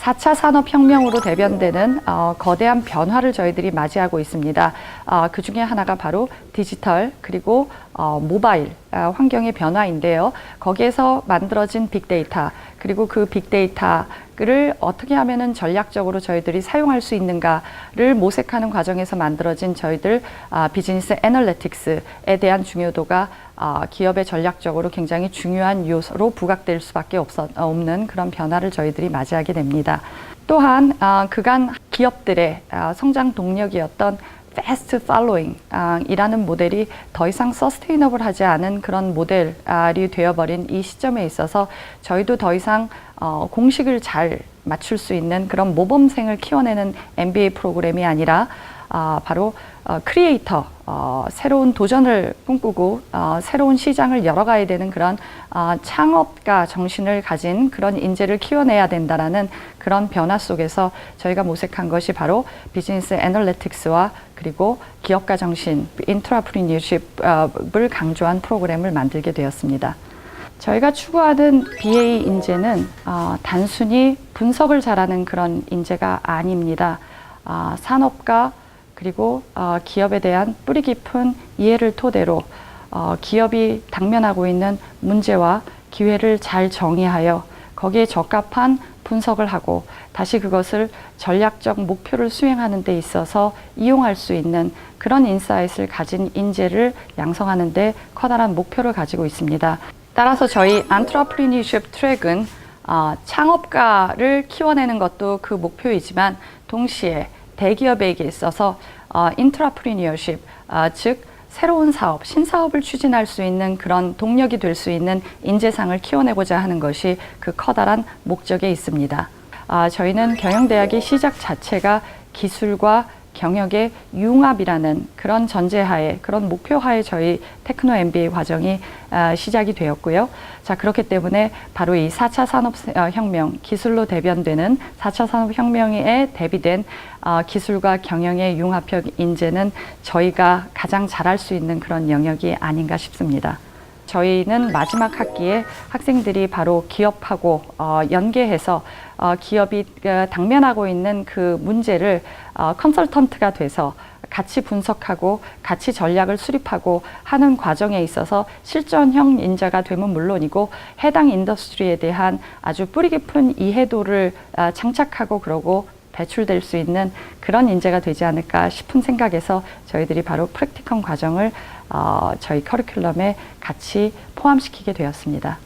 4차 산업혁명으로 대변되는 어, 거대한 변화를 저희들이 맞이하고 있습니다. 어, 그 중에 하나가 바로 디지털 그리고 어, 모바일 어, 환경의 변화인데요. 거기에서 만들어진 빅데이터 그리고 그 빅데이터를 어떻게 하면은 전략적으로 저희들이 사용할 수 있는가를 모색하는 과정에서 만들어진 저희들 아, 비즈니스 애널리틱스에 대한 중요도가 아, 기업의 전략적으로 굉장히 중요한 요소로 부각될 수밖에 없어, 없는 그런 변화를 저희들이 맞이하게 됩니다. 또한 아, 그간 기업들의 아, 성장 동력이었던 fast following 아, 이라는 모델이 더 이상 서스테이너블 하지 않은 그런 모델이 되어버린 이 시점에 있어서 저희도 더 이상 어, 공식을 잘 맞출 수 있는 그런 모범생을 키워내는 MBA 프로그램이 아니라 아, 바로 어, 크리에이터, 어, 새로운 도전을 꿈꾸고 어, 새로운 시장을 열어가야 되는 그런 어, 창업가 정신을 가진 그런 인재를 키워내야 된다라는 그런 변화 속에서 저희가 모색한 것이 바로 비즈니스 애널리틱스와 그리고 기업가 정신, 인트라프리니어십을 강조한 프로그램을 만들게 되었습니다. 저희가 추구하는 BA 인재는 어, 단순히 분석을 잘하는 그런 인재가 아닙니다. 아, 산업과 그리고 어, 기업에 대한 뿌리 깊은 이해를 토대로 어, 기업이 당면하고 있는 문제와 기회를 잘 정의하여 거기에 적합한 분석을 하고 다시 그것을 전략적 목표를 수행하는 데 있어서 이용할 수 있는 그런 인사이트를 가진 인재를 양성하는 데 커다란 목표를 가지고 있습니다. 따라서 저희 안트러프리니십 트랙은 어, 창업가를 키워내는 것도 그 목표이지만 동시에 대기업에게 있어서 어, 인트라프리니어십, 어, 즉 새로운 사업, 신사업을 추진할 수 있는 그런 동력이 될 수 있는 인재상을 키워내고자 하는 것이 그 커다란 목적에 있습니다. 아, 저희는 경영대학의 시작 자체가 기술과 경영의 융합이라는 그런 전제하에 그런 목표하에 저희 테크노 MBA 과정이 아, 시작이 되었고요. 자 그렇기 때문에 바로 이 4차 산업혁명 기술로 대변되는 4차 산업혁명에 대비된 어, 기술과 경영의 융합형 인재는 저희가 가장 잘할 수 있는 그런 영역이 아닌가 싶습니다. 저희는 마지막 학기에 학생들이 바로 기업하고 어, 연계해서 어, 기업이 어, 당면하고 있는 그 문제를 어, 컨설턴트가 돼서 같이 분석하고 같이 전략을 수립하고 하는 과정에 있어서 실전형 인자가 되면 물론이고 해당 인더스트리에 대한 아주 뿌리 깊은 이해도를 아, 장착하고 그러고 배출될 수 있는 그런 인재가 되지 않을까 싶은 생각에서 저희들이 바로 프랙티컴 과정을 어, 저희 커리큘럼에 같이 포함시키게 되었습니다.